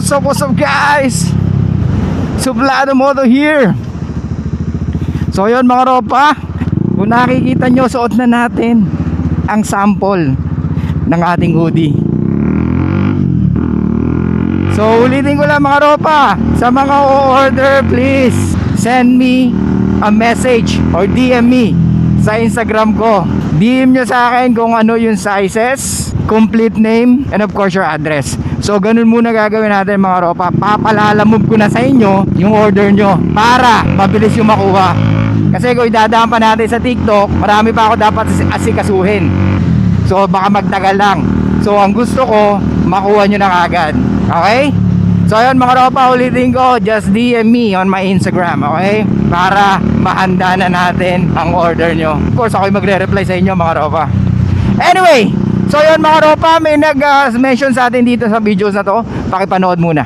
what's up, what's up guys? Sublado Moto here. So yun mga ropa Kung nakikita nyo, suot na natin Ang sample Ng ating hoodie. So ulitin ko lang mga ropa Sa mga o-order please Send me a message Or DM me Sa Instagram ko DM nyo sa akin kung ano yung sizes Complete name And of course your address. So ganun muna gagawin natin mga ropa. Papalalamove ko na sa inyo Yung order nyo Para mabilis yung makuha. Kasi kung idadaan pa natin sa TikTok Marami pa ako dapat asi- asikasuhin. So baka magtagal lang. So ang gusto ko Makuha nyo na agad Okay? So ayun mga ropa ulitin ko Just DM me on my Instagram Okay? Para mahanda na natin Ang order nyo Of course ako'y magre-reply sa inyo mga ropa Anyway So yun mga ropa May nag-mention sa atin dito sa videos na to Pakipanood muna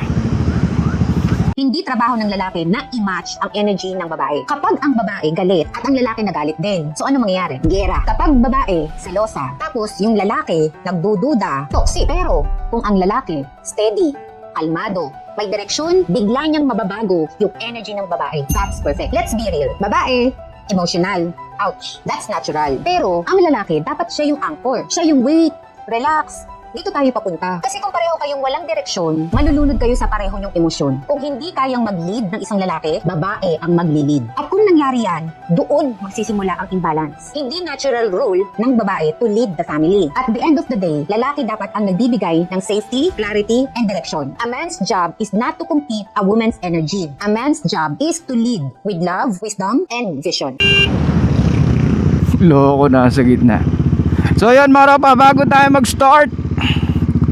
Hindi trabaho ng lalaki na i-match ang energy ng babae. Kapag ang babae galit at ang lalaki nagalit din, so ano mangyayari? Gera. Kapag babae, selosa, tapos yung lalaki nagdududa, toxic. Pero kung ang lalaki, steady, kalmado, may direksyon, bigla niyang mababago yung energy ng babae. That's perfect. Let's be real. Babae, emotional. Ouch. That's natural. Pero ang lalaki, dapat siya yung anchor. Siya yung wait, relax, dito tayo papunta. Kasi kung pareho kayong walang direksyon, malulunod kayo sa pareho yung emosyon. Kung hindi kayang mag-lead ng isang lalaki, babae ang magli-lead. At kung nangyari yan, doon magsisimula ang imbalance. Hindi natural role ng babae to lead the family. At the end of the day, lalaki dapat ang nagbibigay ng safety, clarity, and direction. A man's job is not to compete a woman's energy. A man's job is to lead with love, wisdom, and vision. Loko na sa gitna So yun mga ropa Bago tayo mag-start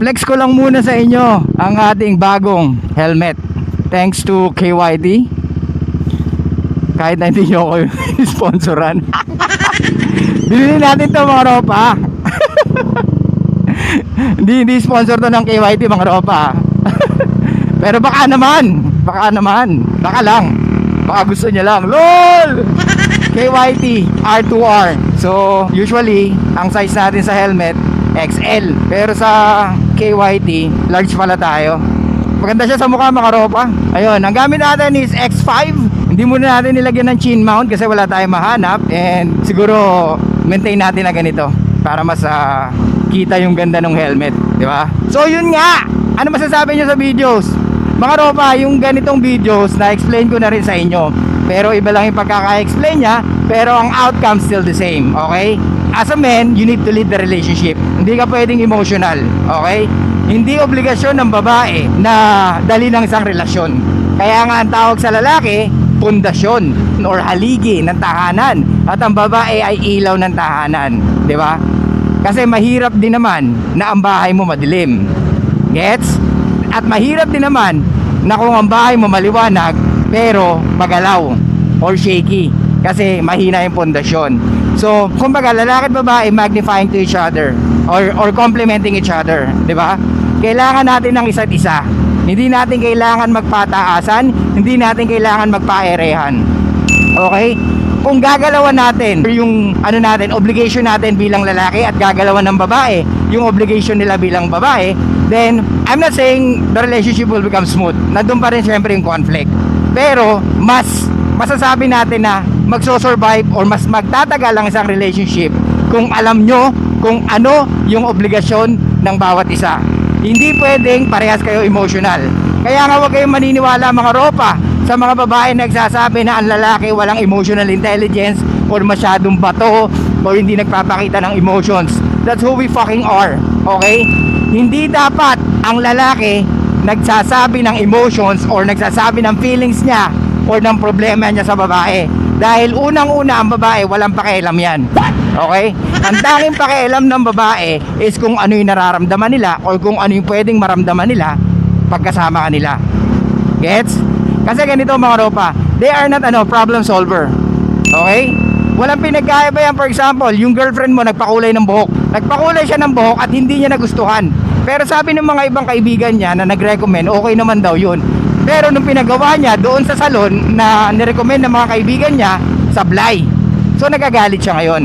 Flex ko lang muna sa inyo Ang ating bagong helmet. Thanks to KYD Kahit na hindi nyo ako sponsoran. Bilhin natin to mga ropa. Hindi hindi sponsor to ng KYD mga ropa. Pero baka naman Baka naman Baka lang. Baka gusto niya lang. LOL! KYT R2R So usually Ang size natin sa helmet XL Pero sa KYT Large pala tayo Maganda siya sa mukha mga ropa Ayun Ang gamit natin is X5 Hindi muna natin nilagyan ng chin mount Kasi wala tayong mahanap And siguro Maintain natin na ganito Para mas ah, Kita yung ganda ng helmet Di ba? So yun nga Ano masasabi nyo sa videos? Mga ropa, yung ganitong videos na explain ko na rin sa inyo. Pero iba lang yung pagkaka-explain niya, pero ang outcome still the same, okay? As a man, you need to lead the relationship. Hindi ka pwedeng emotional, okay? Hindi obligasyon ng babae na dali ng isang relasyon. Kaya nga ang tawag sa lalaki, pundasyon or haligi ng tahanan. At ang babae ay ilaw ng tahanan, di ba? Kasi mahirap din naman na ang bahay mo madilim. Gets? At mahirap din naman na kung ang bahay mo maliwanag pero magalaw or shaky kasi mahina yung pundasyon. So, kumbaga lalaki at babae magnifying to each other or or complementing each other, 'di ba? Kailangan natin ng isa't isa. Hindi natin kailangan magpataasan, hindi natin kailangan magpaerehan. Okay? Kung gagalawan natin yung ano natin, obligation natin bilang lalaki at gagalawan ng babae, yung obligation nila bilang babae, then I'm not saying the relationship will become smooth. Nandun pa rin syempre yung conflict. Pero mas masasabi natin na magso-survive or mas magtatagal ang isang relationship kung alam nyo kung ano yung obligasyon ng bawat isa. Hindi pwedeng parehas kayo emotional. Kaya nga huwag kayong maniniwala mga ropa sa mga babae na nagsasabi na ang lalaki walang emotional intelligence or masyadong bato o hindi nagpapakita ng emotions. That's who we fucking are. Okay? Hindi dapat ang lalaki nagsasabi ng emotions or nagsasabi ng feelings niya or ng problema niya sa babae. Dahil unang-una ang babae walang pakialam yan. Okay? Ang tanging pakialam ng babae is kung ano yung nararamdaman nila or kung ano yung pwedeng maramdaman nila pagkasama kanila. Gets? Kasi ganito mga ropa, they are not ano, problem solver. Okay? Walang pinagkaiba yan. For example, yung girlfriend mo nagpakulay ng buhok. Nagpakulay siya ng buhok at hindi niya nagustuhan. Pero sabi ng mga ibang kaibigan niya na nag-recommend, okay naman daw yun. Pero nung pinagawa niya doon sa salon na nirecommend ng mga kaibigan niya, sablay. So nagagalit siya ngayon.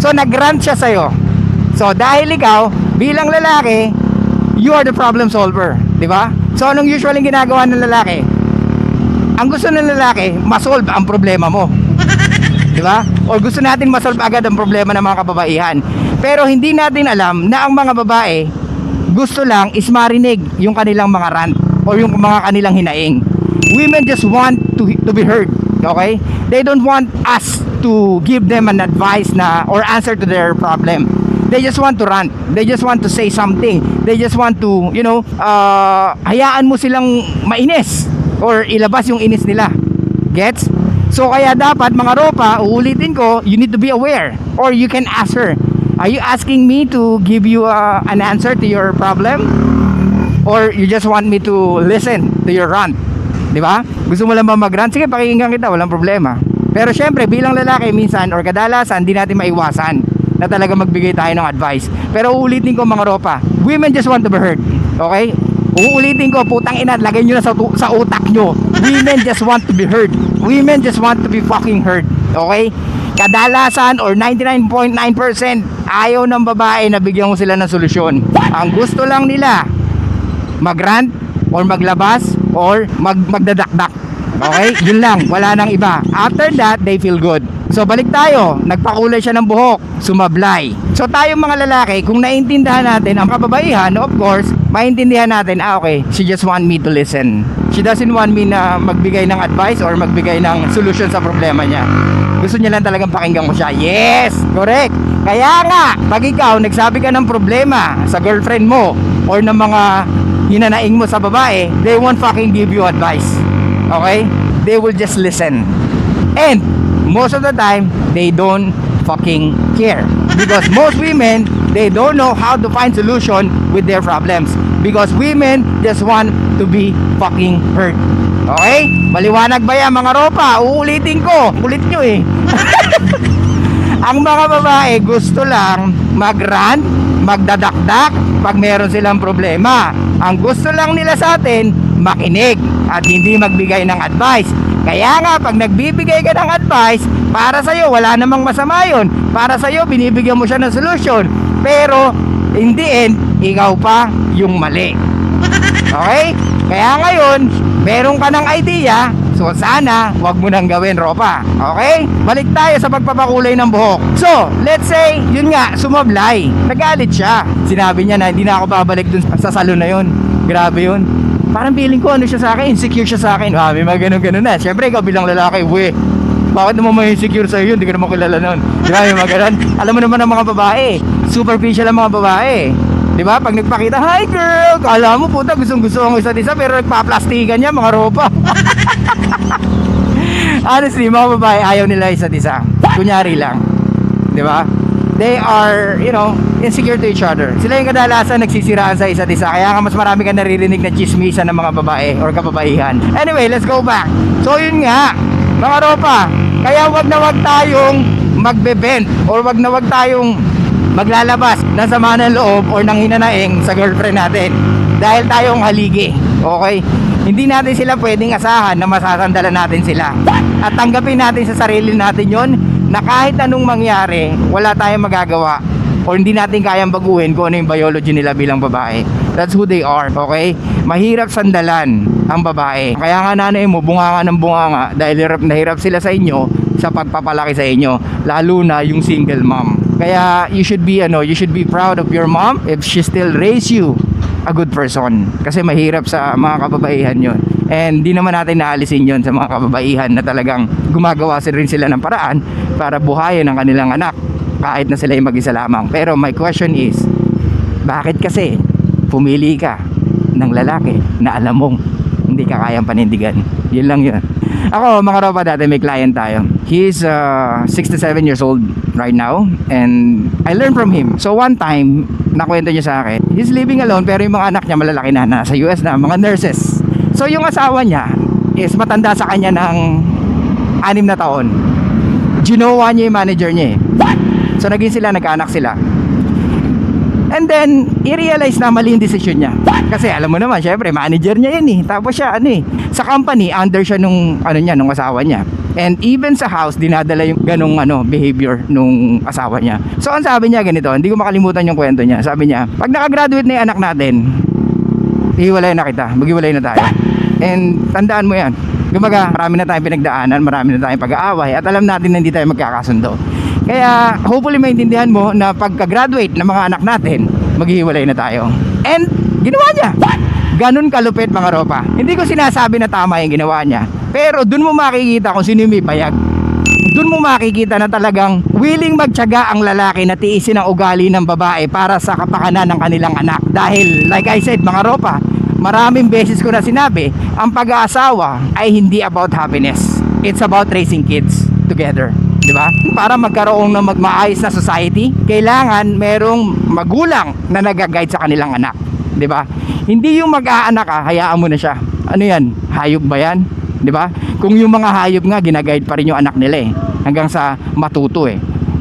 So nag-rant siya sa'yo. So dahil ikaw, bilang lalaki, you are the problem solver. Di ba? So anong usually ginagawa ng lalaki? Ang gusto ng lalaki, masolve ang problema mo. Di ba? O gusto natin masolve agad ang problema ng mga kababaihan. Pero hindi natin alam na ang mga babae gusto lang is marinig yung kanilang mga rant o yung mga kanilang hinaing. Women just want to to be heard. Okay? They don't want us to give them an advice na or answer to their problem. They just want to rant. They just want to say something. They just want to, you know, uh, hayaan mo silang mainis or ilabas yung inis nila. Gets? So kaya dapat mga ropa, uulitin ko, you need to be aware or you can ask her. Are you asking me to give you uh, an answer to your problem? Or you just want me to listen to your rant? Di ba? Gusto mo lang ba mag-rant? Sige, pakinggan kita, walang problema. Pero syempre, bilang lalaki, minsan or kadalasan, di natin maiwasan na talaga magbigay tayo ng advice. Pero uulitin ko mga ropa, women just want to be heard. Okay? Uulitin ko, putang ina, lagay nyo na sa, sa utak nyo. Women just want to be heard. Women just want to be fucking heard. Okay? Kadalasan or 99.9% ayaw ng babae na bigyan mo sila ng solusyon. Ang gusto lang nila, magrant or maglabas or mag magdadakdak. Okay? Yun lang, wala nang iba. After that, they feel good. So balik tayo, nagpakulay siya ng buhok, sumablay. So tayo mga lalaki, kung naiintindihan natin ang kababaihan, of course, maintindihan natin, ah okay, she just want me to listen. She doesn't want me na magbigay ng advice or magbigay ng solution sa problema niya. Gusto niya lang talagang pakinggan ko siya. Yes! Correct! Kaya nga, pag ikaw nagsabi ka ng problema sa girlfriend mo or ng mga hinanaing mo sa babae, they won't fucking give you advice. Okay? They will just listen. And most of the time, they don't fucking care. Because most women, they don't know how to find solution with their problems. Because women just want to be fucking heard. Okay? Maliwanag ba yan mga ropa? Uulitin ko. Ulit nyo eh. Ang mga babae gusto lang mag-rant, magdadakdak pag meron silang problema. Ang gusto lang nila sa atin, makinig at hindi magbigay ng advice. Kaya nga, pag nagbibigay ka ng advice, para sa'yo, wala namang masama yun. Para sa'yo, binibigyan mo siya ng solusyon. Pero, in the end, ikaw pa yung mali. Okay? Kaya ngayon, meron ka ng idea, so sana, wag mo nang gawin, Ropa. Okay? Balik tayo sa pagpapakulay ng buhok. So, let's say, yun nga, sumablay. Nagalit siya. Sinabi niya na hindi na ako babalik dun sa salon na yun. Grabe yun. Parang feeling ko ano siya sa akin, insecure siya sa akin. Ah, may mga ganun-ganun na. Siyempre, ikaw bilang lalaki, we, bakit naman may insecure sa'yo yun? Hindi ka naman kilala nun. Di ba? Yung mga ganun. Alam mo naman ang mga babae. Superficial ang mga babae. Di ba? Pag nagpakita, hi girl! Kala mo puta, gustong gusto ang isa't isa pero nagpa-plastikan niya mga ropa. Honestly, mga babae ayaw nila isa't isa. Kunyari lang. Di ba? They are, you know, insecure to each other. Sila yung kadalasan nagsisiraan sa isa't isa. Kaya nga mas marami ka naririnig na chismisan ng mga babae or kababaihan. Anyway, let's go back. So yun nga, mga ropa, kaya wag na wag tayong magbe-bend or wag na wag tayong maglalabas ng sama ng loob or ng hinanaing sa girlfriend natin dahil tayong haligi. Okay? Hindi natin sila pwedeng asahan na masasandalan natin sila. At tanggapin natin sa sarili natin yon na kahit anong mangyari, wala tayong magagawa o hindi natin kayang baguhin kung ano yung biology nila bilang babae. That's who they are, okay? Mahirap sandalan ang babae. Kaya nga nanay mo, bunga nga ng bunga nga dahil hirap na sila sa inyo sa pagpapalaki sa inyo. Lalo na yung single mom. Kaya you should be ano, you should be proud of your mom if she still raise you a good person. Kasi mahirap sa mga kababaihan yon. And di naman natin naalisin yon sa mga kababaihan na talagang gumagawa sila rin sila ng paraan para buhayin ang kanilang anak kahit na sila ay mag-isa lamang. Pero my question is, bakit kasi pumili ka ng lalaki na alam mong hindi ka kayang panindigan? Yun lang yun. Ako, mga ropa dati, may client tayo. He's uh, 67 years old right now and I learned from him. So one time, nakwento niya sa akin, he's living alone pero yung mga anak niya malalaki na, nasa US na, mga nurses. So yung asawa niya is matanda sa kanya ng anim na taon. Ginawa niya yung manager niya eh. So naging sila, nagkaanak sila. And then, i-realize na mali yung decision niya. Kasi alam mo naman, syempre, manager niya yun eh. Tapos siya, ano eh, sa company, under siya nung, ano niya, nung asawa niya. And even sa house, dinadala yung ganong ano, behavior nung asawa niya. So, ang sabi niya ganito, hindi ko makalimutan yung kwento niya. Sabi niya, pag nakagraduate na yung anak natin, ihiwalay na kita, maghiwalay na tayo. And tandaan mo yan. Kumbaga, marami na tayong pinagdaanan, marami na tayong pag-aaway at alam natin na hindi tayo magkakasundo. Kaya hopefully maintindihan mo na pagka-graduate ng mga anak natin, maghihiwalay na tayo. And ginawa niya. Ganun kalupit mga ropa. Hindi ko sinasabi na tama yung ginawa niya. Pero dun mo makikita kung sino yung may payag. Dun mo makikita na talagang willing magtyaga ang lalaki na tiisin ang ugali ng babae para sa kapakanan ng kanilang anak. Dahil like I said mga ropa, maraming beses ko na sinabi, ang pag-aasawa ay hindi about happiness. It's about raising kids together. Di ba? Para magkaroon ng magmaayos na society, kailangan merong magulang na nag-guide sa kanilang anak. Di ba? Hindi yung mag-aanak ka, hayaan mo na siya. Ano yan? Hayop ba yan? Di ba? Kung yung mga hayop nga, ginaguide pa rin yung anak nila eh. Hanggang sa matuto eh.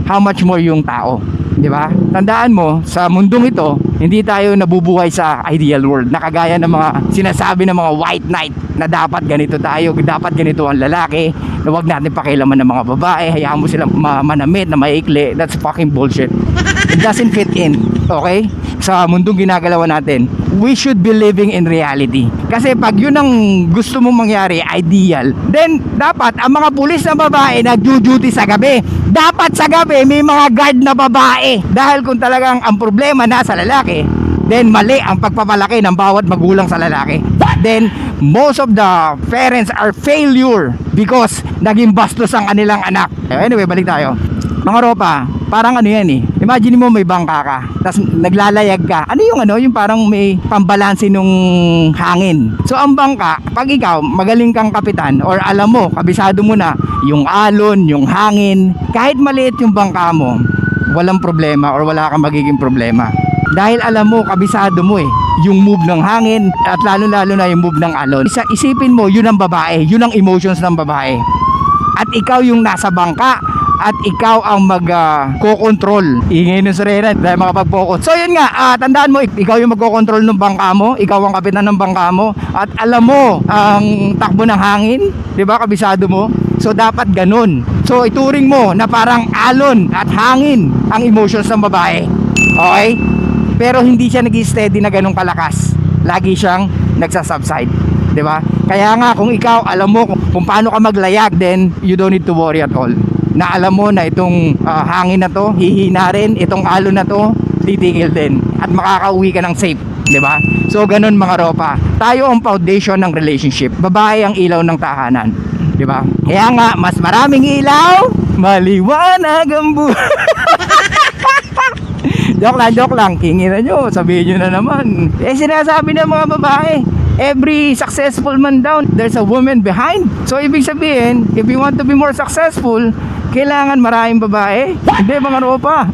How much more yung tao? Di ba? Tandaan mo, sa mundong ito, hindi tayo nabubuhay sa ideal world. Nakagaya ng mga sinasabi ng mga white knight na dapat ganito tayo, dapat ganito ang lalaki, na wag natin pakialaman ng mga babae, hayaan mo silang ma- manamit na maikli. That's fucking bullshit. It doesn't fit in. Okay? Sa mundong ginagalawan natin, we should be living in reality. Kasi pag yun ang gusto mong mangyari, ideal, then dapat ang mga pulis na babae nagjo-duty sa gabi. Dapat sa gabi may mga guard na babae. Dahil kung talagang ang problema nasa lalaki, then mali ang pagpapalaki ng bawat magulang sa lalaki. Then most of the parents are failure because naging bastos ang kanilang anak. Anyway, balik tayo. Mga ropa, parang ano yan eh. Imagine mo may bangka ka, tapos naglalayag ka. Ano yung ano, yung parang may pambalansi nung hangin. So ang bangka, pag ikaw magaling kang kapitan or alam mo, kabisado mo na yung alon, yung hangin, kahit maliit yung bangka mo, walang problema or wala kang magiging problema. Dahil alam mo, kabisado mo eh, yung move ng hangin at lalo-lalo na yung move ng alon. Isa, isipin mo, yun ang babae, yun ang emotions ng babae. At ikaw yung nasa bangka at ikaw ang mag-co-control. Ingay ng sirena dahil makapag-focus. So yun nga, ah, tandaan mo, ik- ikaw yung magko-control ng bangka mo, ikaw ang kapitan ng bangka mo, at alam mo ang takbo ng hangin, di ba, kabisado mo. So dapat ganun. So ituring mo na parang alon at hangin ang emotions ng babae. Okay? Pero hindi siya nag-steady na ganun kalakas. Lagi siyang nagsasubside. 'Di ba? Kaya nga kung ikaw alam mo kung, paano ka maglayag, then you don't need to worry at all. Na alam mo na itong ah, hangin na to, hihina rin, itong alon na to, titigil din at makakauwi ka ng safe, 'di ba? So ganun mga ropa. Tayo ang foundation ng relationship. Babae ang ilaw ng tahanan, 'di ba? Kaya nga mas maraming ilaw, maliwanag ang buhay. joke lang, joke lang. Kingin na nyo, sabihin nyo na naman. Eh, sinasabi ng mga babae, every successful man down, there's a woman behind. So, ibig sabihin, if you want to be more successful, kailangan maraming babae. Hindi, mga ropa.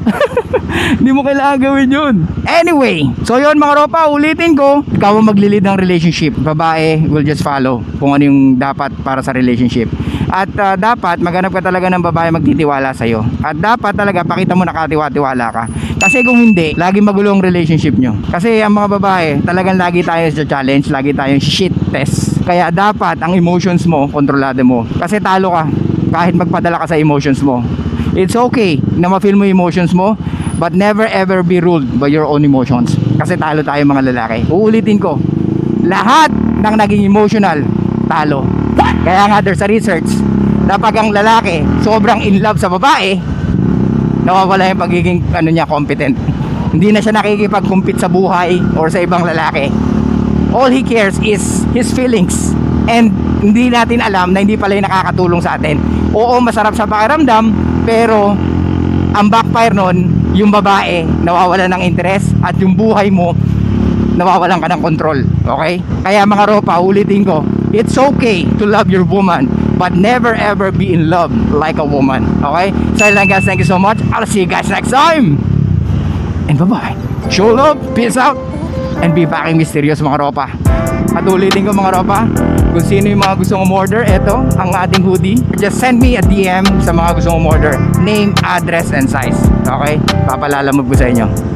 Hindi mo kailangan gawin yun. Anyway, so yun mga ropa, ulitin ko, ikaw ang maglilid ng relationship. Babae will just follow kung ano yung dapat para sa relationship. At ah, dapat maghanap ka talaga ng babae magtitiwala sa'yo. At dapat talaga pakita mo nakatiwa-tiwala ka. Kasi kung hindi, lagi magulo ang relationship nyo. Kasi ang mga babae, talagang lagi tayo sa challenge, lagi tayong shit test. Kaya dapat ang emotions mo, kontrolado mo. Kasi talo ka kahit magpadala ka sa emotions mo. It's okay na ma-feel mo emotions mo, but never ever be ruled by your own emotions. Kasi talo tayo mga lalaki. Uulitin ko, lahat ng naging emotional, talo. Kaya nga there's a research na pag ang lalaki sobrang in love sa babae, nawawala yung pagiging ano niya competent. Hindi na siya nakikipag-compete sa buhay or sa ibang lalaki. All he cares is his feelings. And hindi natin alam na hindi pala yung nakakatulong sa atin. Oo, masarap sa pakiramdam, pero ang backfire nun, yung babae nawawala ng interest at yung buhay mo nawawalan ka ng control. Okay? Kaya mga ropa, ulitin ko, it's okay to love your woman, but never ever be in love like a woman. Okay? So lang guys, thank you so much. I'll see you guys next time. And bye-bye. Show love, peace out, and be fucking mysterious mga ropa. At ulitin ko mga ropa, kung sino yung mga gustong umorder, eto, ang ating hoodie. Just send me a DM sa mga gustong umorder. Name, address, and size. Okay? Papalalamog ko sa inyo.